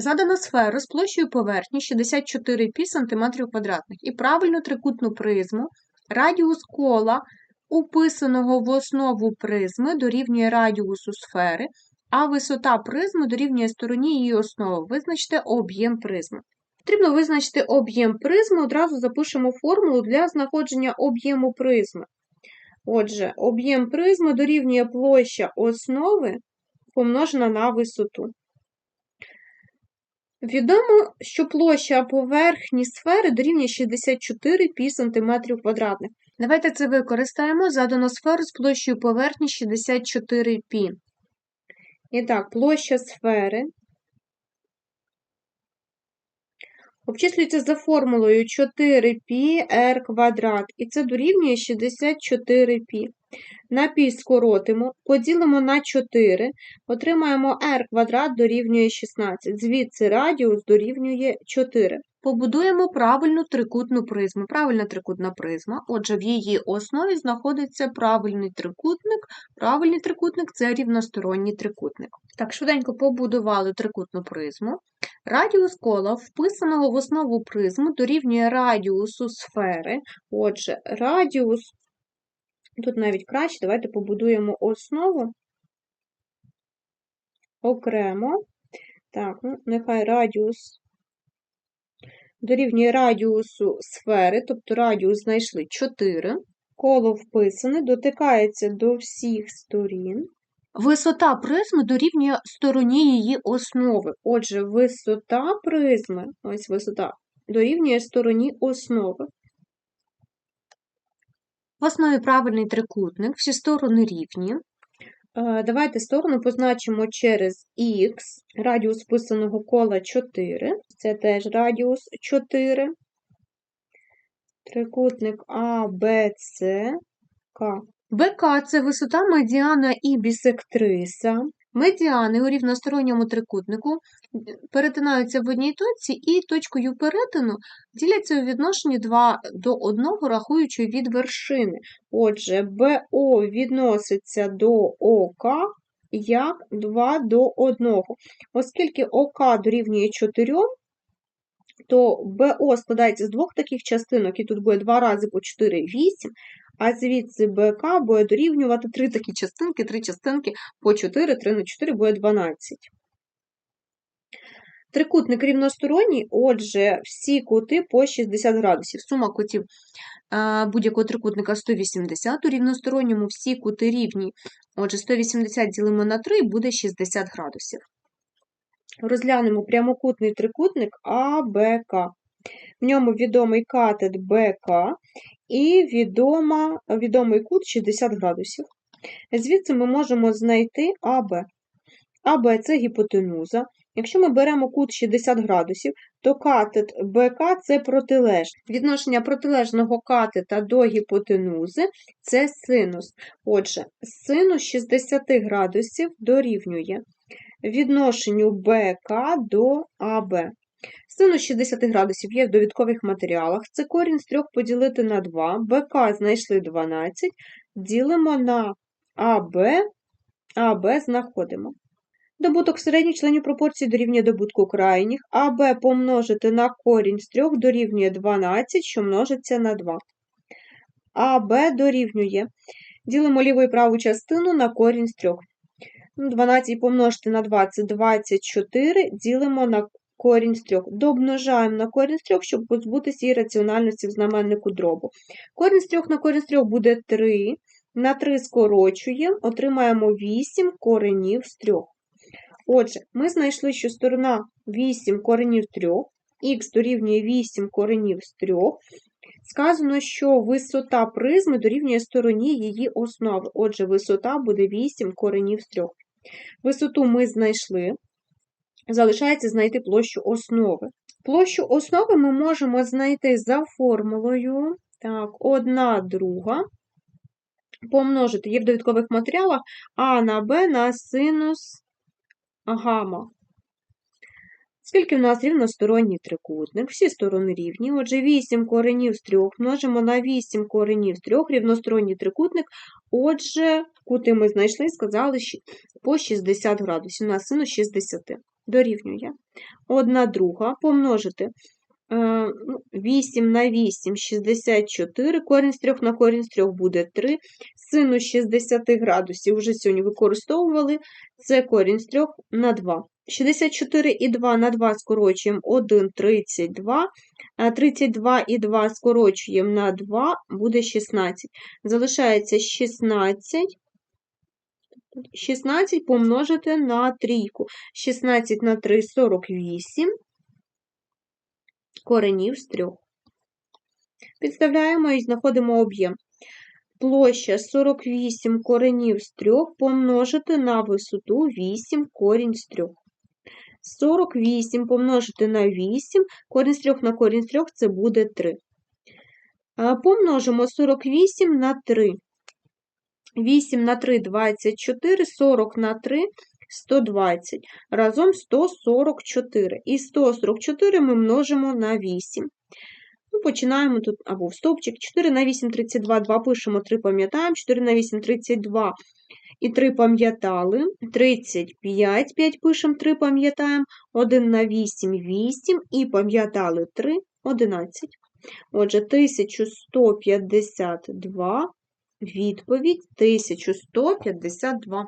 Задана сфера з площею поверхні 64 пі см квадратних і правильну трикутну призму, радіус кола, уписаного в основу призми, дорівнює радіусу сфери, а висота призми дорівнює стороні її основи. Визначте об'єм призми. Потрібно визначити об'єм призми, одразу запишемо формулу для знаходження об'єму призми. Отже, об'єм призми дорівнює площа основи помножена на висоту. Відомо, що площа поверхні сфери дорівнює 64 пі см квадратних. Давайте це використаємо. Задано сферу з площею поверхні 64 пі. І так, площа сфери обчислюється за формулою 4πr квадрат, і це дорівнює 64 пі. На пі скоротимо, поділимо на 4, отримаємо r квадрат дорівнює 16. Звідси радіус дорівнює 4. Побудуємо правильну трикутну призму. Правильна трикутна призма. Отже, в її основі знаходиться правильний трикутник. Правильний трикутник це рівносторонній трикутник. Так, швиденько побудували трикутну призму. Радіус кола, вписаного в основу призму, дорівнює радіусу сфери. Отже, радіус, тут навіть краще, давайте побудуємо основу окремо. Так, ну, нехай радіус дорівнює радіусу сфери, тобто радіус знайшли 4. Коло вписане, дотикається до всіх сторін. Висота призми дорівнює стороні її основи. Отже, висота призми, ось висота, дорівнює стороні основи. В основі правильний трикутник, всі сторони рівні. Е, давайте сторону позначимо через х, радіус вписаного кола 4, це теж радіус 4. Трикутник А, Б, С, К. БК це висота медіана і бісектриса. Медіани у рівносторонньому трикутнику перетинаються в одній точці і точкою перетину діляться у відношенні 2 до 1, рахуючи від вершини. Отже, БО відноситься до ОК як 2 до 1. Оскільки ОК дорівнює 4, то БО складається з двох таких частинок, і тут буде 2 рази по 4 8, а звідси БК буде дорівнювати 3 такі частинки, 3 частинки по 4, 3 на 4 буде 12. Трикутник рівносторонній, отже, всі кути по 60 градусів. Сума кутів будь-якого трикутника 180, у рівносторонньому всі кути рівні. Отже, 180 ділимо на 3 буде 60 градусів. Розглянемо прямокутний трикутник АБК. В ньому відомий катет БК і відома, відомий кут 60 градусів. Звідси ми можемо знайти АБ. АБ це гіпотенуза. Якщо ми беремо кут 60 градусів, то катет БК це протилежний. Відношення протилежного катета до гіпотенузи це синус. Отже, синус 60 градусів дорівнює відношенню БК до АБ. Синус 60 градусів є в довідкових матеріалах. Це корінь з 3 поділити на 2, БК знайшли 12, ділимо на АБ, АБ знаходимо. Добуток середніх членів пропорції дорівнює добутку крайніх, АБ помножити на корінь з 3 дорівнює 12, що множиться на 2. АБ дорівнює. Ділимо ліву і праву частину на корінь з 3. 12 помножити на 20 24, ділимо на корінь з 3. Домножаємо на корінь з 3, щоб позбутися її раціональності в знаменнику дробу. Корінь з 3 на корінь з 3 буде 3. На 3 скорочуємо, отримаємо 8 коренів з 3. Отже, ми знайшли, що сторона 8 коренів 3, х дорівнює 8 коренів з 3. Сказано, що висота призми дорівнює стороні її основи. Отже, висота буде 8 коренів з 3. Висоту ми знайшли. Залишається знайти площу основи. Площу основи ми можемо знайти за формулою. Так, 1 друга. Помножити є в довідкових матеріалах А на Б на синус гамма. Скільки в нас рівносторонній трикутник, всі сторони рівні. Отже, 8 коренів з 3 множимо на 8 коренів з 3 рівносторонній трикутник. Отже, кути ми знайшли сказали по 60 градусів, на сину 60. Дорівнює 1 друга помножити е, ну, 8 на 8 – 64, корінь з 3 на корінь з 3 буде 3, синус 60 градусів вже сьогодні використовували, це корінь з 3 на 2. 64 і 2 на 2 скорочуємо 1, 32, 32 і 2 скорочуємо на 2, буде 16. Залишається 16, 16 помножити на трійку. 16 на 3 – 48, коренів з 3. Підставляємо і знаходимо об'єм. Площа 48 коренів з 3 помножити на висоту 8 корінь з 3. 48 помножити на 8, корінь з 3 на корінь з 3 – це буде 3. Помножимо 48 на 3. 8 на 3 – 24, 40 на 3 – 120. Разом 144. І 144 ми множимо на 8. Ну, починаємо тут або в стовпчик. 4 на 8 – 32, 2 пишемо, 3 пам'ятаємо. 4 на 8 – 32 і 3 пам'ятали. 35, 5 пишемо, 3 пам'ятаємо. 1 на 8 – 8 і пам'ятали 3 – 11. Отже, 1152 Відповідь 1152.